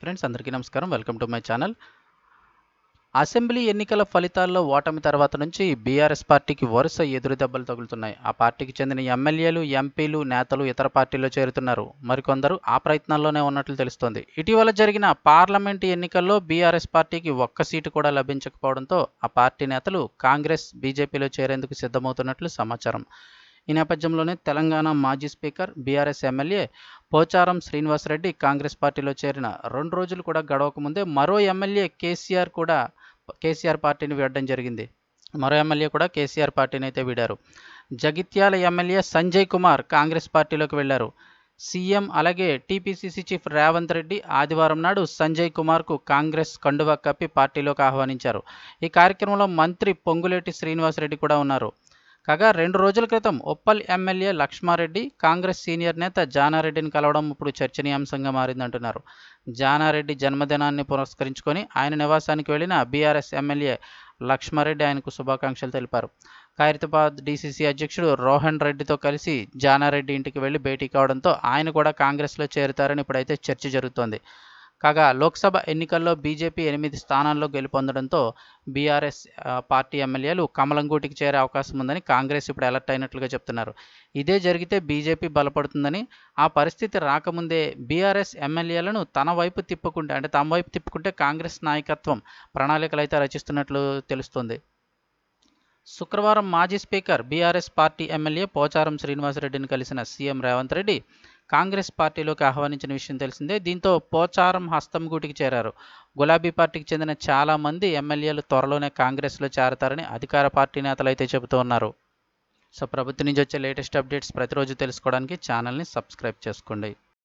Friends అందరికీ నమస్కారం. Welcome to my channel. Assembly ఎన్నికల ఫలితాల్లో ఓటమి తర్వాత నుంచి బీఆర్ఎస్ పార్టీకి వరుస ఎదురు దెబ్బలు తగులుతున్నాయి. ఆ పార్టీకి చెందిన ఎమ్మెల్యేలు ఎంపీలు నేతలు ఇతర పార్టీల్లో చేరుతున్నారు. మరికొందరు ఆ ప్రయత్నాల్లోనే ఉన్నట్లు తెలుస్తోంది. ఇటీవల జరిగిన పార్లమెంటు ఎన్నికల్లో బీఆర్ఎస్ పార్టీకి ఒక్క సీటు కూడా లభించకపోవడంతో ఆ పార్టీ నేతలు కాంగ్రెస్ బీజేపీలో చేరేందుకు సిద్ధమవుతున్నట్లు సమాచారం. ఈ నేపథ్యంలోనే తెలంగాణ మాజీ speaker BRS MLA Pocharam Srinivasa Reddy Congress పార్టీలో చేరిన రెండు రోజులు కూడా గడవకముందే మరో ఎమ్మెల్యే కేసీఆర్ కూడా కేసీఆర్ పార్టీని వీడడం జరిగింది. మరో ఎమ్మెల్యే కూడా కేసీఆర్ పార్టీని అయితే వీడారు. జగిత్యాల ఎమ్మెల్యే సంజయ్ కుమార్ కాంగ్రెస్ పార్టీలోకి వెళ్ళారు సీఎం అలాగే టీపీసీసీ చీఫ్ రేవంత్ రెడ్డి ఆదివారం నాడు సంజయ్ కుమార్కు కాంగ్రెస్ కండువా కప్పి పార్టీలోకి ఆహ్వానించారు. ఈ కార్యక్రమంలో మంత్రి పొంగులేటి శ్రీనివాసరెడ్డి కూడా ఉన్నారు. కాగా రెండు రోజుల క్రితం ఉప్పల్ ఎమ్మెల్యే లక్ష్మారెడ్డి కాంగ్రెస్ సీనియర్ నేత జానారెడ్డిని కలవడం ఇప్పుడు చర్చనీయాంశంగా మారిందంటున్నారు. జానారెడ్డి జన్మదినాన్ని పురస్కరించుకొని ఆయన నివాసానికి వెళ్ళిన బీఆర్ఎస్ ఎమ్మెల్యే లక్ష్మారెడ్డి ఆయనకు శుభాకాంక్షలు తెలిపారు. ఖైరతాబాద్ డీసీసీ అధ్యక్షుడు రోహన్ రెడ్డితో కలిసి జానారెడ్డి ఇంటికి వెళ్ళి భేటీ కావడంతో ఆయన కూడా కాంగ్రెస్లో చేరుతారని ఇప్పుడైతే చర్చ జరుగుతోంది. కాగా లోక్సభ ఎన్నికల్లో బీజేపీ ఎనిమిది స్థానాల్లో గెలుపొందడంతో బీఆర్ఎస్ పార్టీ ఎమ్మెల్యేలు కమలంగూటికి చేరే అవకాశం ఉందని కాంగ్రెస్ ఇప్పుడు అలర్ట్ అయినట్లుగా చెప్తున్నారు. ఇదే జరిగితే బీజేపీ బలపడుతుందని ఆ పరిస్థితి రాకముందే బీఆర్ఎస్ ఎమ్మెల్యేలను తన వైపు తిప్పుకుంటే అంటే తమ వైపు తిప్పుకుంటే కాంగ్రెస్ నాయకత్వం ప్రణాళికలు అయితే రచిస్తున్నట్లు తెలుస్తుంది. శుక్రవారం మాజీ speaker BRS party MLA Pocharam శ్రీనివాసరెడ్డిని కలిసిన సీఎం రేవంత్ రెడ్డి కాంగ్రెస్ పార్టీలోకి ఆహ్వానించిన విషయం తెలిసిందే. దీంతో పోచారం హస్తం గూటికి చేరారు. గులాబీ పార్టీకి చెందిన చాలా మంది ఎమ్మెల్యేలు త్వరలోనే కాంగ్రెస్లో చేరతారని అధికార పార్టీ నేతలు అయితే చెబుతూ ఉన్నారు. సో ప్రభుత్వం నుంచి వచ్చే లేటెస్ట్ అప్డేట్స్ ప్రతిరోజు తెలుసుకోవడానికి ఛానల్ని సబ్స్క్రైబ్ చేసుకోండి.